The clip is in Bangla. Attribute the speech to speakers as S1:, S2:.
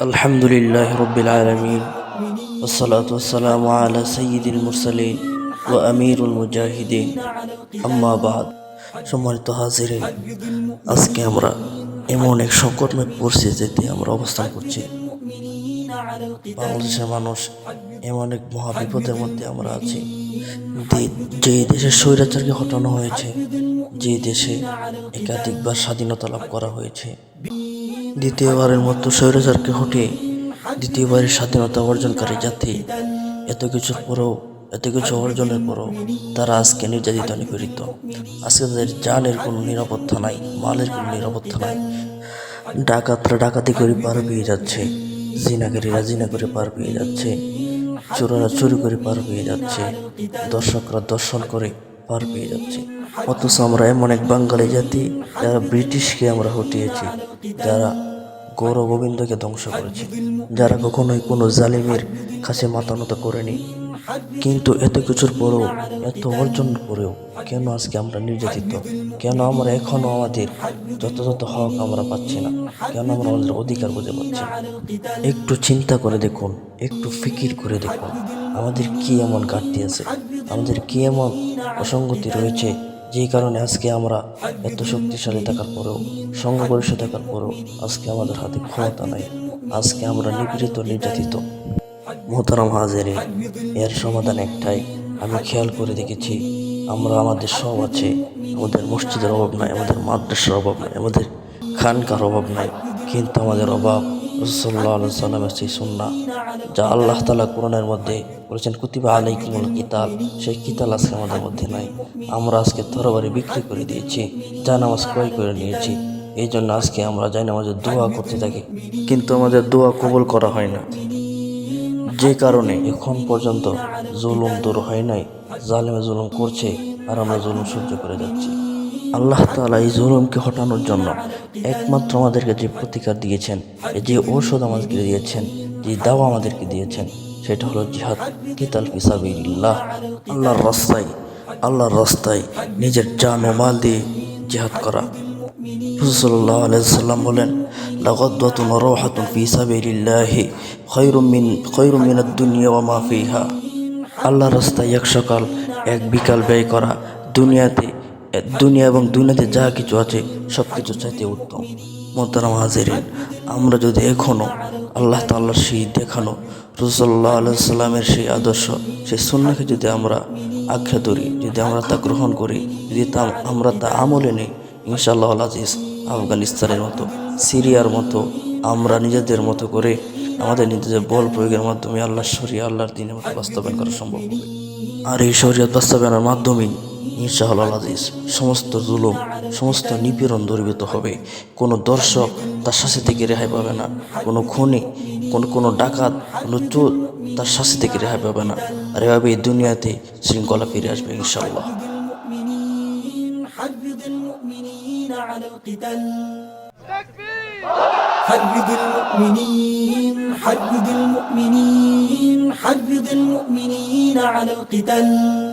S1: الحمد لله رب العالمين والصلاة والسلام على سيد المرسلين وأمير المجاهدين أما بعد সম্মানিত হাজিরিন আজকে আমরা এমন এক সংকটময় পরিস্থিতিতে আমরা অবস্থান করছি বাংলাদেশের মানুষ এমন এক মহা বিপদের মধ্যে আমরা আছি যে- দেশের স্বৈরাচারকে হটানো হয়েছে, যে দেশে একাধিকবার স্বাধীনতা লাভ করা হয়েছে। দ্বিতীয়বারের মতো স্বৈরাচারকে হটিয়ে দ্বিতীয়বারের স্বাধীনতা অর্জনকারী জাতি এত কিছুর পরেও, এত কিছু অর্জনের পরও তারা আজকে নির্যাতিত নিপীড়িত। আজকে তাদের জানের কোনো নিরাপত্তা নাই, মালের কোনো নিরাপত্তা নাই। ডাকাতরা ডাকাতি করে পার পেয়ে যাচ্ছে, জিনাকারীরা জিনা করে পার পেয়ে যাচ্ছে। চোরারা চুরি করে পার পেয়ে যাচ্ছে। দর্শকরা দর্শন করে পার পেয়ে যাচ্ছে। অথচ আমরা এমন এক বাঙালি জাতি যারা ব্রিটিশকে আমরা হটিয়েছি, যারা গৌর গোবিন্দকে ধ্বংস করেছে, যারা কখনোই কোনো জালিমের কাছে মাথা নত করেনি। কিন্তু এত কিছুর পরেও, এত অর্জন করেও কেন আজকে আমরা নির্যাতিত? কেন আমরা এখনও আমাদের যথাযথ হক আমরা পাচ্ছি না? কেন আমরা আমাদের অধিকার বুঝে পাচ্ছি একটু চিন্তা করে দেখুন, একটু ফিকির করে দেখুন, আমাদের কি এমন ঘাটতি আছে? আমাদের কি এমন অসঙ্গতি রয়েছে যেই কারণে আজকে আমরা এত শক্তিশালী থাকার পরেও সংঘবর্ষ থাকার পরেও আজকে আমাদের হাতে ক্ষমতা নাই? আজকে আমরা নিপীড়িত, নির্যাতিত। মোহতারাম হাজারে এর সমাধান একটাই। আমি খেয়াল করে দেখেছি, আমরা আমাদের সব আছে। আমাদের মসজিদের অভাব নাই, আমাদের মাদ্রাসার অভাব নাই, আমাদের খানকার অভাব নাই। কিন্তু আমাদের অভাব রসল্লাহ সাল্লামের সেই সুন্না যা আল্লাহ তালা কোরআনের মধ্যে বলেছেন, কুতিবা আলাইকুমুল কিতাল সেই কিতাল আজকে আমাদের মধ্যে নাই। আমরা আজকে তরবারি বিক্রি করে দিয়েছি, যা নামাজ ক্রয় করে নিয়েছি। এই জন্য আজকে আমরা যাই নামাজের দোয়া করতে থাকি। কিন্তু আমাদের দোয়া কবুল করা হয় না। যে কারণে এখন পর্যন্ত জুলুম দূর হয় নাই, জালেমে জুলুম করছে আর আমরা জুলুম সহ্য করে যাচ্ছি। আল্লাহ তাআলা এই জুলুমকে হটানোর জন্য একমাত্র আমাদেরকে যে প্রতিকার দিয়েছেন যে ঔষধ আমাদেরকে দিয়েছেন, যে দাওয়া আমাদেরকে দিয়েছেন, সেটা হলো জিহাদ, কিতাল ফিসাবিল্লাহ আল্লাহর রাস্তায় আল্লাহর রাস্তায় নিজের জান ও মাল দিয়ে জিহাদ করা। রসুল্লাহ আলাইসাল্লাম বলেন লাগদ্দাতুন রওহাতুন ফি সাবিলিল্লাহি খায়রুম মিন খায়রুম মিনাদ দুনিয়া ওয়া মা ফিহা আল্লাহর রাস্তায় এক সকাল, এক বিকাল ব্যয় করা দুনিয়াতে, দুনিয়া এবং দুনিয়াতে যা কিছু আছে সব কিছু চাইতে উত্তম। মোহতারাম হাজিরিন, আমরা যদি এখনও আল্লাহ তাল্লার সেই দেখানো রসল্লাহ আলাইসাল্লামের সেই আদর্শ, সেই সুন্নাকে যদি আমরা আখ্যা ধরি, যদি আমরা তা গ্রহণ করি, যদি তা আমরা তা আমলে নিই, ইনশাআল্লাহ আজিজ আফগানিস্তানের মতো, সিরিয়ার মতো, আমরা নিজেদের মতো করে আমাদের নিজেদের বল প্রয়োগের মাধ্যমে আল্লাহ শরিয়া আল্লাহর দিনের মতো বাস্তবায়ন করা সম্ভব হবে। আর এই শরিয়ত বাস্তবায়নের মাধ্যমেই ইনশাআল্লাহ আজিজ সমস্ত জুলুম, সমস্ত নিপীড়ন দূরীভূত হবে। কোনো দর্শক তার শাস্তি থেকে রেহাই পাবে না, কোনো খুনি, কোনো কোনো ডাকাত, কোনো চোর তার শাস্তি থেকে রেহাই পাবে না। আর এভাবে এই দুনিয়াতে শৃঙ্খলা ফিরে আসবে ইনশাআল্লাহ।
S2: حرض المؤمنين على القتال. حرض المؤمنين حرض المؤمنين حرض المؤمنين على القتال.